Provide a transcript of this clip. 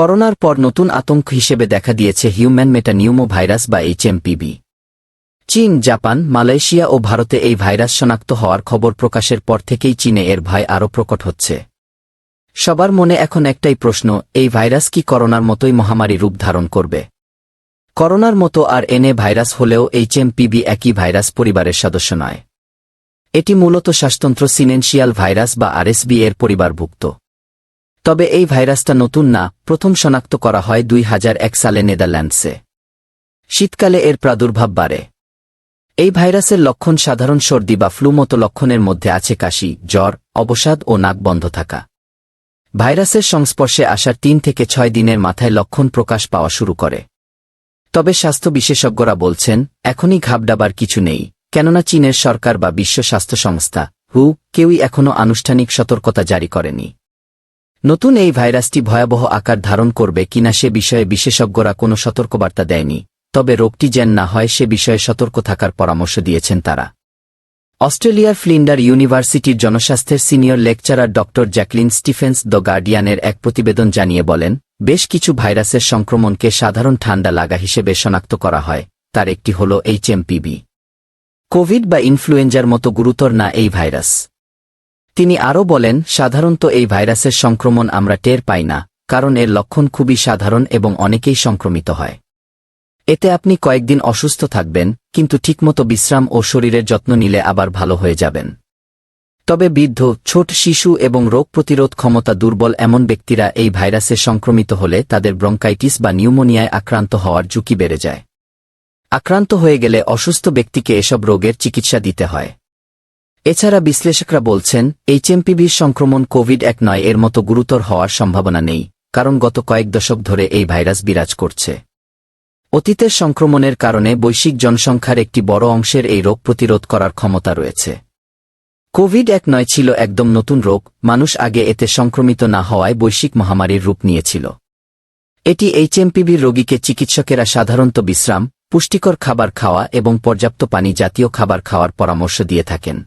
করোনার পর নতুন আতঙ্ক হিসেবে দেখা দিয়েছে হিউম্যান মেটানিউমো ভাইরাস বা। এইচএমপিবি চীন, জাপান, মালয়েশিয়া ও ভারতে এই ভাইরাস শনাক্ত হওয়ার খবর প্রকাশের পর থেকেই চীনে এর ভয় আরও প্রকট হচ্ছে। সবার মনে এখন একটাই প্রশ্ন, এই ভাইরাস কি করোনার মতোই মহামারী রূপ ধারণ করবে? করোনার মতো আর এনে ভাইরাস হলেও এইচএমপিবি একই ভাইরাস পরিবারের সদস্য নয়। এটি মূলত শ্বাসতন্ত্র সিনেনশিয়াল ভাইরাস বা আরএসবি এর পরিবারভুক্ত। তবে এই ভাইরাসটা নতুন না, প্রথম শনাক্ত করা হয় দুই হাজার এক সালে নেদারল্যান্ডসে। শীতকালে এর প্রাদুর্ভাব বাড়ে। এই ভাইরাসের লক্ষণ সাধারণ সর্দি বা ফ্লু মতো লক্ষণের মধ্যে আছে কাশি, জ্বর, অবসাদ ও নাক বন্ধ থাকা। ভাইরাসের সংস্পর্শে আসার তিন থেকে ছয় দিনের মাথায় লক্ষণ প্রকাশ পাওয়া শুরু করে। তবে স্বাস্থ্য বিশেষজ্ঞরা বলছেন, এখনই ঘাবডাবার কিছু নেই, কেননা চীনের সরকার বা বিশ্ব স্বাস্থ্য সংস্থা, হু, কেউই এখনও আনুষ্ঠানিক সতর্কতা জারি করেনি। নতুন এই ভাইরাসটি ভয়াবহ আকার ধারণ করবে কিনা সে বিষয়ে বিশেষজ্ঞরা কোনো সতর্কবার্তা দেয়নি, তবে রোগটি যেন না হয় সে বিষয়ে সতর্ক থাকার পরামর্শ দিয়েছেন তারা। অস্ট্রেলিয়ার ফ্লিন্ডার ইউনিভার্সিটির জনস্বাস্থ্যের সিনিয়র লেকচারার ড. জ্যাকলিন স্টিফেন্স দ্য গার্ডিয়ানের এক প্রতিবেদন জানিয়ে বলেন, বেশ কিছু ভাইরাসের সংক্রমণকে সাধারণ ঠান্ডা লাগা হিসেবে শনাক্ত করা হয়। তার একটি হল এইচএমপিভি কোভিড বা ইনফ্লুয়েঞ্জার মতো গুরুতর না এই ভাইরাস। তিনি আরও বলেন, সাধারণত এই ভাইরাসের সংক্রমণ আমরা টের পাই না, কারণ এর লক্ষণ খুবই সাধারণ এবং অনেকেই সংক্রমিত হয়। এতে আপনি কয়েকদিন অসুস্থ থাকবেন, কিন্তু ঠিকমতো বিশ্রাম ও শরীরের যত্ন নিলে আবার ভালো হয়ে যাবেন। তবে বৃদ্ধ, ছোট শিশু এবং রোগ প্রতিরোধ ক্ষমতা দুর্বল এমন ব্যক্তিরা এই ভাইরাসে সংক্রমিত হলে তাদের ব্রঙ্কাইটিস বা নিউমোনিয়ায় আক্রান্ত হওয়ার ঝুঁকি বেড়ে যায়। আক্রান্ত হয়ে গেলে অসুস্থ ব্যক্তিকে এসব রোগের চিকিৎসা দিতে হয়। এছাড়া বিশ্লেষকরা বলছেন এইচএমপিভির সংক্রমণ কোভিড এক নয়, এর মতো গুরুতর হওয়ার সম্ভাবনা নেই, কারণ গত কয়েক দশক ধরে এই ভাইরাস বিরাজ করছে। অতীতের সংক্রমণের কারণে বৈশ্বিক জনসংখ্যার একটি বড় অংশের এই রোগ প্রতিরোধ করার ক্ষমতা রয়েছে। কোভিড এক নয় ছিল একদম নতুন রোগ, মানুষ আগে এতে সংক্রমিত না হওয়ায় বৈশ্বিক মহামারীর রূপ নিয়েছিল। এটি এইচএমপিভির রোগীকে চিকিৎসকেরা সাধারণত বিশ্রাম, পুষ্টিকর খাবার খাওয়া এবং পর্যাপ্ত পানি জাতীয় খাবার খাওয়ার পরামর্শ দিয়ে থাকেন।